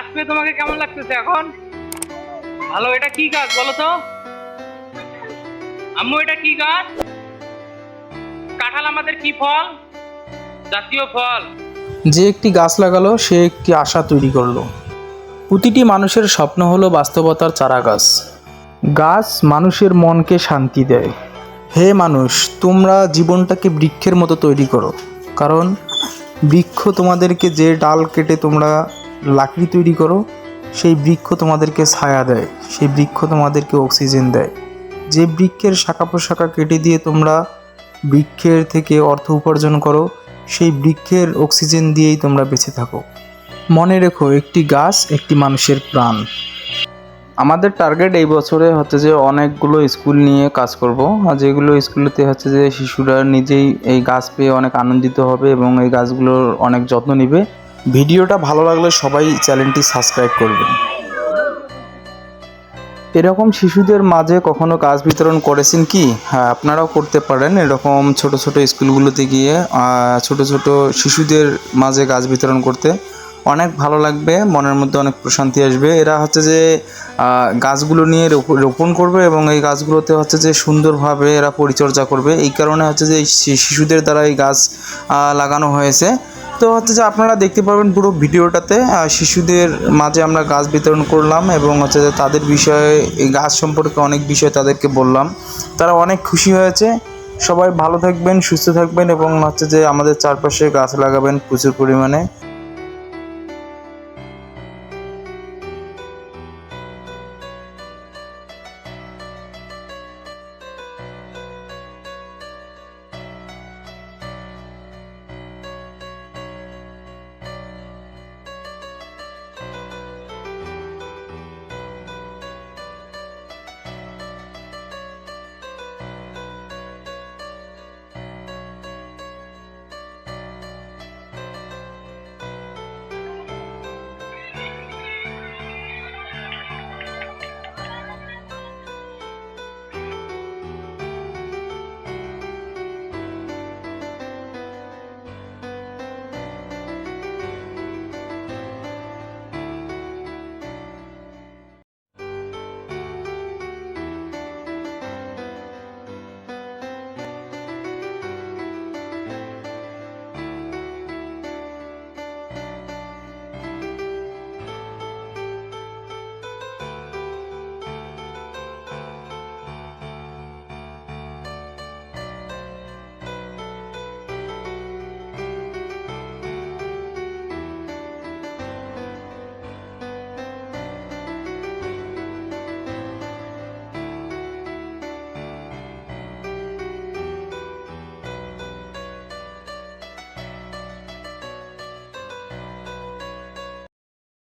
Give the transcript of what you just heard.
গাছ পেয়ে তোমাকে কেমন লাগতেছে এখন? ভালো, এটা কি গাছ বলো তো? আম্মু, এটা কি গাছ? কাঁঠাল আমাদের কি ফল? জাতীয় ফল। যে একটি গাছ লাগালো, সে একটি আশা তৈরি করল। প্রতিটি মানুষের স্বপ্ন হলো বাস্তবতার চারা গাছ গাছ মানুষের মনকে শান্তি দেয়। হে মানুষ, তোমরা জীবনটাকে বৃক্ষের মতো তৈরি করো। কারণ বৃক্ষ তোমাদেরকে যে ডাল কেটে তোমরা লাকড়ি তৈরি করো, সেই বৃক্ষ তোমাদেরকে ছায়া দেয়, সেই বৃক্ষ তোমাদেরকে অক্সিজেন দেয়। যে বৃক্ষের শাখা প্রশাখা কেটে দিয়ে তোমরা বৃক্ষের থেকে অর্থ উপার্জন করো, সেই বৃক্ষের অক্সিজেন দিয়েই তোমরা বেঁচে থাকো। মনে রেখো, একটি গাছ একটি মানুষের প্রাণ। আমাদের টার্গেট এই বছরে হচ্ছে যে অনেকগুলো স্কুল নিয়ে কাজ করব। যেগুলো স্কুলেতে হচ্ছে যে শিশুরা নিজেই এই গাছ পেয়ে অনেক আনন্দিত হবে এবং এই গাছগুলোর অনেক যত্ন নেবে। ভিডিওটা ভালো লাগলে সবাই চ্যানেলটি সাবস্ক্রাইব করবেন। এরকম শিশুদের মাঝে কখনো কাজ বিতরণ করেছেন কি? হ্যাঁ আপনারাও করতে পারেন। এরকম ছোট ছোট স্কুলগুলোতে গিয়ে ছোট ছোট শিশুদের মাঝে গাছ বিতরণ করতে অনেক ভালো লাগবে, মনের মধ্যে অনেক প্রশান্তি আসবে। এরা হচ্ছে যে গাছগুলো নিয়ে রোপণ করবে এবং এই গাছগুলোতে হচ্ছে যে সুন্দরভাবে এরা পরিচর্যা করবে। এই কারণে হচ্ছে যে শিশুদের দ্বারা এই গাছ লাগানো হয়েছে। তো হচ্ছে যে আপনারা দেখতে পারবেন পুরো ভিডিওটাতে শিশুদের মাঝে আমরা গাছ বিতরণ করলাম এবং হচ্ছে যে তাদের বিষয়ে গাছ সম্পর্কে অনেক বিষয় তাদেরকে বললাম। তারা অনেক খুশি হয়েছে। সবাই ভালো থাকবেন, সুস্থ থাকবেন এবং হচ্ছে যে আমাদের চারপাশে গাছ লাগাবেন প্রচুর পরিমাণে।